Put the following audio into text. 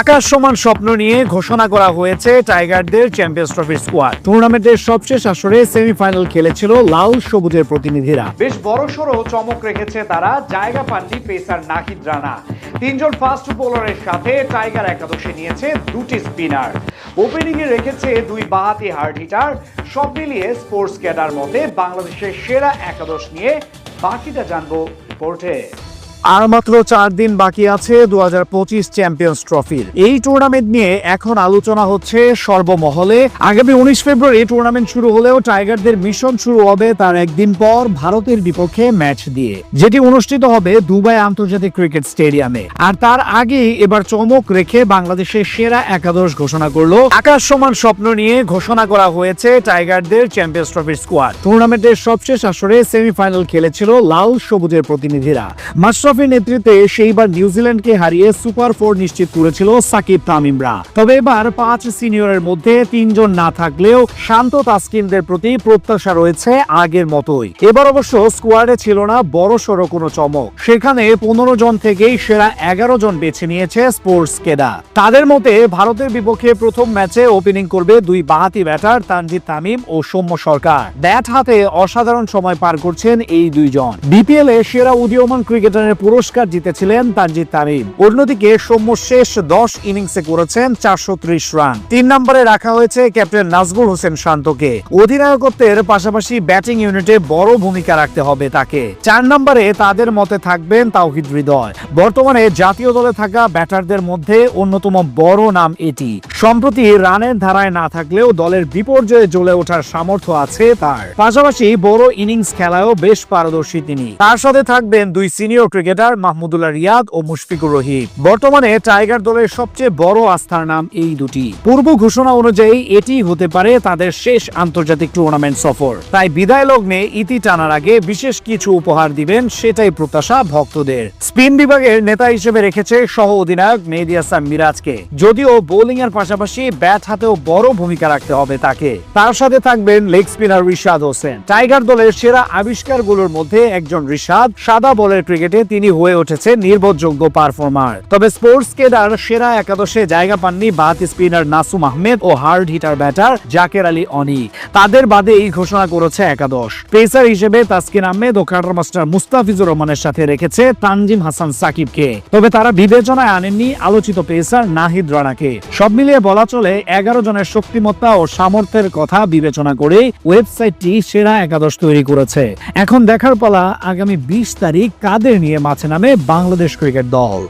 আকাশ সমান স্বপ্ন নিয়ে ঘোষণা করা হয়েছে টাইগারদের চ্যাম্পিয়ন্স ট্রফির স্কোয়াড। টুর্নামেন্টের সবশেষ আসরে সেমিফাইনাল খেলেছিল লাল সবুজের প্রতিনিধিরা। বেশ বড়সড় চমক রেখেছে তারা, জায়গা পাননি পেসার নাহিদ রানা। তিনজন ফাস্ট বোলারের সাথে টাইগার একাদশে নিয়েছে দুটি স্পিনার। ওপেনিং এ রেখেছে দুই বাহাতি হার্ড হিটার সব মিলিয়ে স্পোর্টস ক্যাডার মতে বাংলাদেশের সেরা একাদশ নিয়ে বাকিটা জানব রিপোর্টে আর মাত্র চার দিন বাকি আছে দু হাজার পঁচিশ চ্যাম্পিয়ন্স ট্রফির। এই টুর্নামেন্ট নিয়ে এখন আলোচনা হচ্ছে সর্বমহলে। আগামী উনিশ ফেব্রুয়ারি টুর্নামেন্ট শুরু হলেও টাইগারদের মিশন শুরু হবে তার একদিন পর ভারতের বিপক্ষে ম্যাচ দিয়ে, যেটি অনুষ্ঠিত হবে দুবাই আন্তর্জাতিক ক্রিকেট স্টেডিয়ামে। আর তার আগেই এবার চমক রেখে বাংলাদেশের সেরা একাদশ ঘোষণা করল আকাশ সমান স্বপ্ন নিয়ে ঘোষণা করা হয়েছে টাইগারদের চ্যাম্পিয়ন্স ট্রফির স্কোয়াড টুর্নামেন্টের সবশেষ আসরে সেমিফাইনাল খেলেছিল লাল সবুজের প্রতিনিধিরা। মাশরাফির নেতৃত্বে সেইবার নিউজিল্যান্ডকে হারিয়ে সুপার ফোর নিশ্চিত করেছিল সাকিব তামিমরা। তবে এবার পাঁচ সিনিয়রের মধ্যে তিনজন না থাকলেও শান্ত তাসকিনদের প্রতি প্রত্যাশা রয়েছে আগের মতোই। এবার অবশ্য স্কোয়াডে ছিল না বড় সড়ো কোনো চমক। সেখানে পনেরো জন থেকেই সেরা এগারো জন বেছে নিয়েছে স্পোর্টস কেডা তাদের মতে ভারতের বিপক্ষে প্রথম ম্যাচে ওপেনিং করবে দুই বাহাতি ব্যাটার তানজিদ তামিম ও সৌম্য সরকার। ব্যাট হাতে অসাধারণ সময় পার করছেন এই দুইজন। বিপিএল এ সেরা উদীয়মান ক্রিকেটারের পুরস্কার জিতেছিলেন তানজিদ তামিম। অন্যদিকে সৌম্য শেষ দশ ইনিংসে করেছেন চারশো রান। তিন নম্বরে রাখা হয়েছে ক্যাপ্টেন নাজমুল হোসেন শান্তকে। অধিনায়কত্বের পাশাপাশি ব্যাটিং ইউনিটে বড় ভূমিকা রাখতে হবে তাকে। চার নম্বরে তাদের মতে থাকবেন তাওহিদ হৃদয়। বর্তমানে জাতীয় দলে থাকা ব্যাটারদের মধ্যে অন্যতম বড় নাম এটি। সম্প্রতি রানের ধারায় না থাকলেও দলের বিপর্যয়ে জ্বলে ওঠার সামর্থ্য আছে তার। পাশাপাশি বড় ইনিংস খেলায়ও বেশ পারদর্শী তিনি। তার সাথে থাকবেন দুই সিনিয়র ক্রিকেটার মাহমুদুল্লাহ রিয়াদ ও মুশফিকুর রহিম। বর্তমানে টাইগার দলের সবচেয়ে বড় আস্থার নাম এই দুটি। পূর্ব ঘোষণা অনুযায়ী এটি হতে পারে তাদের শেষ আন্তর্জাতিক টুর্নামেন্ট সফর। তাই বিদায় লগ্নে ইতি টানার আগে বিশেষ কিছু উপহার দিবেন সেটাই প্রত্যাশা ভক্তদের। স্পিন বিভাগের নেতা হিসেবে রেখেছে সহ অধিনায়ক মেহেদি মিরাজকে। যদিও বোলিং এর পাশাপাশি ব্যাট হাতেও বড় ভূমিকা রাখতে হবে তাকে। তার সাথে থাকবেন leg spinner Rishad Hossain. Tiger দলের সেরা আবিষ্কারগুলোর মধ্যে একজন রিশাদ সাদা বলের ক্রিকেটে তিনি হয়ে উঠেছে নির্ভরযোগ্য পারফর্মার। তবে স্পোর্টস কেডার সেরা একাদশে জায়গা পাননি বাত স্পিনার নাসুম আহমেদ ও hard hitter batter Jaker Ali Oni. তাদের বাদে এই ঘোষণা করেছে একাদশ। পেসার হিসেবে তাসকিন আহমেদ ও কাটার মাস্টার মুস্তাফিজুর রহমানের সাথে রেখেছে তানজিম হাসান সাকিবকে। তবে তারা বিবেচনায় আনেননি আলোচিত পেসার নাহিদ রানাকে। সব মিলিয়ে বলা চলে, এগারো জনের শক্তিমত্তা ও সামর্থ্যের কথা বিবেচনা করে ওয়েবসাইটটি সেরা একাদশ তৈরি করেছে। এখন দেখার পালা আগামী বিশ তারিখ কাদের নিয়ে মাঠে নামে বাংলাদেশ ক্রিকেট দল।